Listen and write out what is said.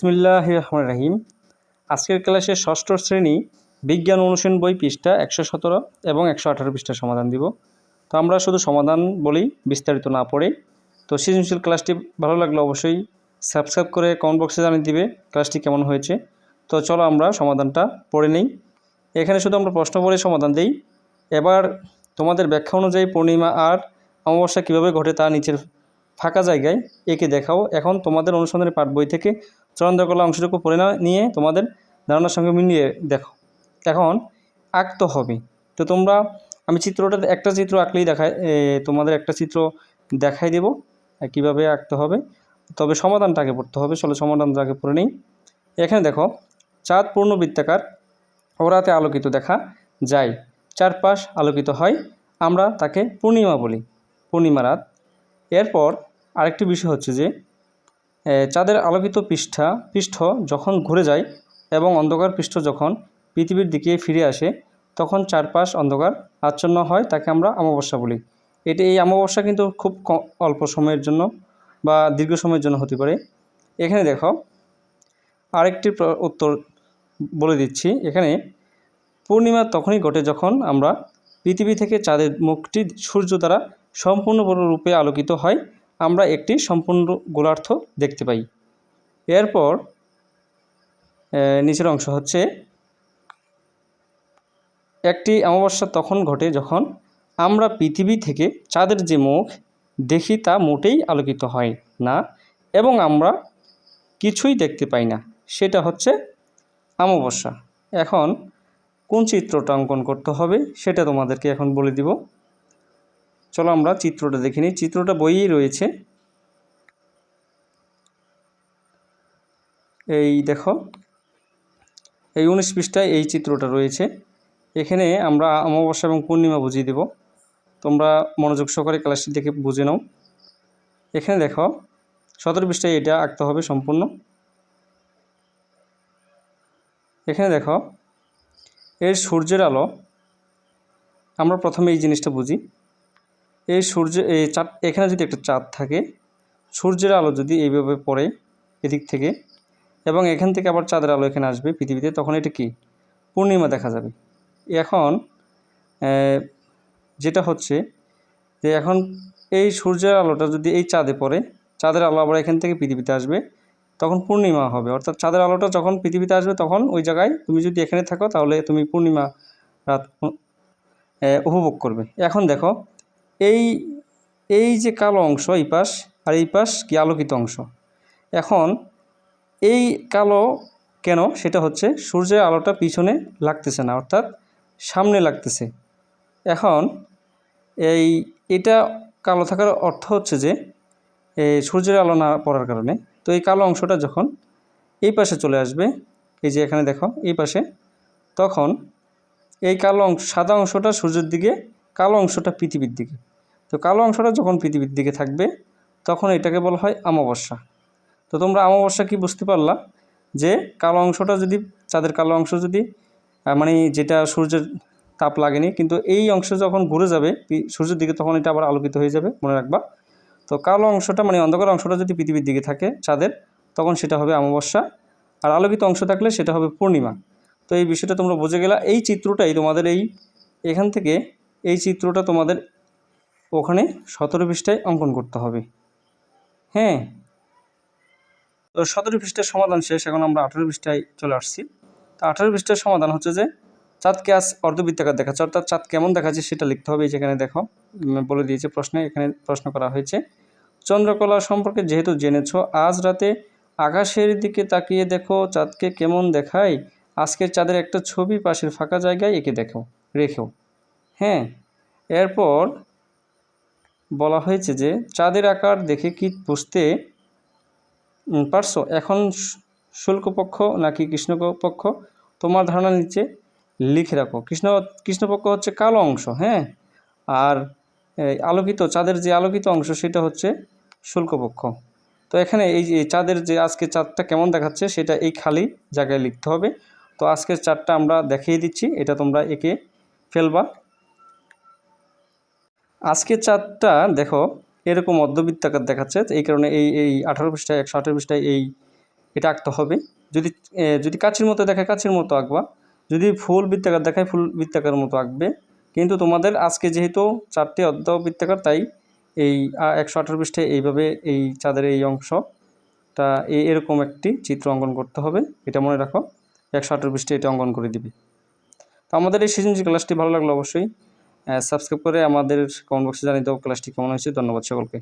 বিসমিল্লাহ রহমান রাহিম। আজকের ক্লাসে ষষ্ঠ শ্রেণি বিজ্ঞান অনুশীলন বই পৃষ্ঠা একশো সতেরো এবং একশো আঠারো পৃষ্ঠার সমাধান দিব। তো আমরা শুধু সমাধান বলি, বিস্তারিত না পড়ে। তো সৃজনশীল ক্লাসটি ভালো লাগলে অবশ্যই সাবস্ক্রাইব করে কমেন্ট বক্সে জানিয়ে দিবে ক্লাসটি কেমন হয়েছে। তো চলো আমরা সমাধানটা পড়ে নেই। এখানে শুধু আমরা প্রশ্ন পড়ে সমাধান দিই। এবার তোমাদের ব্যাখ্যা অনুযায়ী পূর্ণিমা আর অমাবস্যা কীভাবে ঘটে তা নিচের ফাঁকা জায়গায় একে দেখাও। এখন তোমাদের অনুসন্ধানের পাঠ বই থেকে চন্দ্রকলা অংশটুকু পড়ে নিয়ে তোমাদের ধারণার সঙ্গে মিলিয়ে দেখো। এখন আঁকতে হবে। তো তোমরা, আমি চিত্রটা একটা চিত্র আঁকলেই দেখায় তোমাদের একটা চিত্র দেখাই দেব কীভাবে আঁকতে হবে। তবে সমাধানটা আগে পড়তে হবে, চলো আগে পড়ে নিই। এখানে দেখো, চাঁদ পূর্ণ বৃত্তাকার ওরাতে আলোকিত দেখা যায়। চারপাশ আলোকিত হয়, আমরা তাকে পূর্ণিমা বলি পূর্ণিমা রাত এরপর আরেকটি বিষয় হচ্ছে যে চাঁদের আলোকিত পৃষ্ঠা, পৃষ্ঠ যখন ঘুরে যায় এবং অন্ধকার পৃষ্ঠ যখন পৃথিবীর দিকে ফিরে আসে, তখন চারপাশ অন্ধকার, আচ্ছন্ন হয় তাকে আমরা অমাবস্যা বলি। এটি এই অমাবস্যা কিন্তু খুব অল্প সময়ের জন্য বা দীর্ঘ সময়ের জন্য হতে পারে। এখানে দেখো, আরেকটি উত্তর বলে দিচ্ছি। এখানে, পূর্ণিমা তখনই ঘটে যখন আমরা পৃথিবী থেকে চাঁদের মুখটি সূর্য দ্বারা সম্পূর্ণরূপে আলোকিত হয় আমরা একটি সম্পূর্ণ গোলার্থ দেখতে পাই। এরপর নিচের অংশ হচ্ছে, একটি অমাবস্যা তখন ঘটে যখন আমরা পৃথিবী থেকে চাঁদের যে মুখ দেখি তা মোটেই আলোকিত হয় না এবং আমরা কিছুই দেখতে পাই না। সেটা হচ্ছে অমাবস্যা। এখন কোন চিত্রটা অঙ্কন করতে হবে সেটা তোমাদেরকে এখন বলে দিব। চলো আমরা চিত্রটা দেখে নিই। চিত্রটা বইয়েই রয়েছে। এই দেখো, এই উনিশ পৃষ্ঠায় এই চিত্রটা রয়েছে। এখানে আমরা অমাবস্যা এবং পূর্ণিমা বুঝিয়ে দেব। তোমরা মনোযোগ সহকারে ক্লাসটি দেখে বুঝে নাও। এখানে দেখো, সতেরো পৃষ্ঠায় এটা আঁকতে হবে সম্পূর্ণ। এখানে দেখো, এর সূর্যের আলো, আমরা প্রথমে এই জিনিসটা বুঝি। এই সূর্য, এই চাঁদ, এখানে যদি একটা চাঁদ থাকে, সূর্যের আলো যদি এইভাবে পড়ে এদিক থেকে, এবং এখান থেকে আবার চাঁদের আলো এখানে আসবে পৃথিবীতে, তখন এটা কি? পূর্ণিমা দেখা যাবে। এখন যেটা হচ্ছে যে এখন এই সূর্যের আলোটা যদি এই চাঁদে পড়ে, চাঁদের আলো আবার এখান থেকে পৃথিবীতে আসবে, তখন পূর্ণিমা হবে। অর্থাৎ চাঁদের আলোটা যখন পৃথিবীতে আসবে, তখন ওই জায়গায় তুমি যদি এখানে থাকো, তাহলে তুমি পূর্ণিমা রাত উপভোগ করবে। এখন দেখো এই এই যে কালো অংশ এই পাশ আর এই পাশ কি আলোকিত অংশ। এখন এই কালো কেন? সেটা হচ্ছে সূর্যের আলোটা পিছনে লাগতেছে না, অর্থাৎ সামনে লাগতেছে। এখন এই, এটা কালো থাকার অর্থ হচ্ছে যে সূর্যের আলো না পড়ার কারণে, তো এই কালো অংশটা যখন এই পাশে চলে আসবে, এই যে এখানে দেখো, এই পাশে, তখন এই কালো অংশ, সাদা অংশটা সূর্যের দিকে, কালো অংশটা পৃথিবীর দিকে। তো কালো অংশটা যখন পৃথিবীর দিকে থাকবে, তখন এটাকে বলা হয় অমাবস্যা। তো তোমরা অমাবস্যা কি বুঝতে পারলা? যে কালো অংশটা যদি, চাঁদের কালো অংশ যদি মানে যেটা সূর্যের তাপ লাগেনি, কিন্তু এই অংশ যখন ঘুরে যাবে সূর্যের দিকে, তখন এটা আবার আলোকিত হয়ে যাবে, মনে রাখবা। তো কালো অংশটা মানে অন্ধকার অংশটা যদি পৃথিবীর দিকে থাকে, চাঁদের, তখন সেটা হবে অমাবস্যা। আর আলোকিত অংশ থাকলে সেটা হবে পূর্ণিমা। তো এই বিষয়টা তোমরা বুঝে গেলা। এই চিত্রটাই তোমাদের এই, এখান থেকে এই চিত্রটা তোমাদের ওখানে সতেরো পৃষ্ঠায় অঙ্কন করতে হবে। হ্যাঁ। তো সতেরো পৃষ্ঠার সমাধান শেষ, এখন আমরা আঠেরো পৃষ্ঠায় চলে আসছি। তো আঠেরো পৃষ্ঠার সমাধান হচ্ছে যে, চাঁদকে আজ অর্ধবৃত্তাকার দেখাচ্ছে, অর্থাৎ চাঁদ কেমন দেখাচ্ছে সেটা লিখতে হবে যেখানে দেখো বলে দিয়েছে প্রশ্নে, এখানে প্রশ্ন করা হয়েছে। চন্দ্রকলা সম্পর্কে যেহেতু জেনেছো, আজ রাতে আকাশের দিকে তাকিয়ে দেখো, চাঁদকে কেমন দেখায়? আজকের চাঁদের একটা ছবি পাশের ফাঁকা জায়গায় এঁকে দেখো রেখেও হ্যাঁ। এরপর বলা হয়েছে যে, চাঁদের আকার দেখে কি বুঝতে পারছ? এখন শুল্কপক্ষ নাকি কৃষ্ণপক্ষ? তোমার ধারণা নিচে লিখে রাখো। কৃষ্ণ, কৃষ্ণপক্ষ হচ্ছে কালো অংশ হ্যাঁ? আর আলোকিত, চাঁদের যে আলোকিত অংশ, সেটা হচ্ছে শুল্কপক্ষ। তো এখানে এই যে, চাঁদের যে আজকে চাঁদটা কেমন দেখাচ্ছে, সেটা এই খালি জায়গায় লিখতে হবে। তো আজকের চাঁদটা আমরা দেখিয়ে দিচ্ছি। এটা তোমরা একে ফেলবা। আজকের চাঁদটা দেখো, এরকম মধ্যবৃত্তাকার দেখাচ্ছে, এই কারণে এই এই আঠারো পৃষ্ঠায়, একশো আঠারো পৃষ্ঠায় এই, এটা আঁকতে হবে। যদি যদি কাছের মতো দেখায় কাছের মতো আঁকবা। যদি ফুল বৃত্তাকার দেখায়, ফুল বৃত্তাকার মতো আঁকবে। কিন্তু তোমাদের আজকে যেহেতু চারটি অর্ধ বৃত্তাকার তাই এই একশো আঠারো পৃষ্ঠে এইভাবে এই চাঁদের এই অংশটা এ- এরকম একটি চিত্র অঙ্কন করতে হবে। এটা মনে রাখো, একশো আঠারো পৃষ্ঠে এটা অঙ্কন করে দিবে। তো আমাদের এই সৃজনশীল ক্লাসটি ভালো লাগল অবশ্যই সাবস্ক্রাইব করে আমাদের কমেন্ট বক্সে জানিয়ে দাও ক্লাসটি কেমন হয়েছে। ধন্যবাদ সকলকে।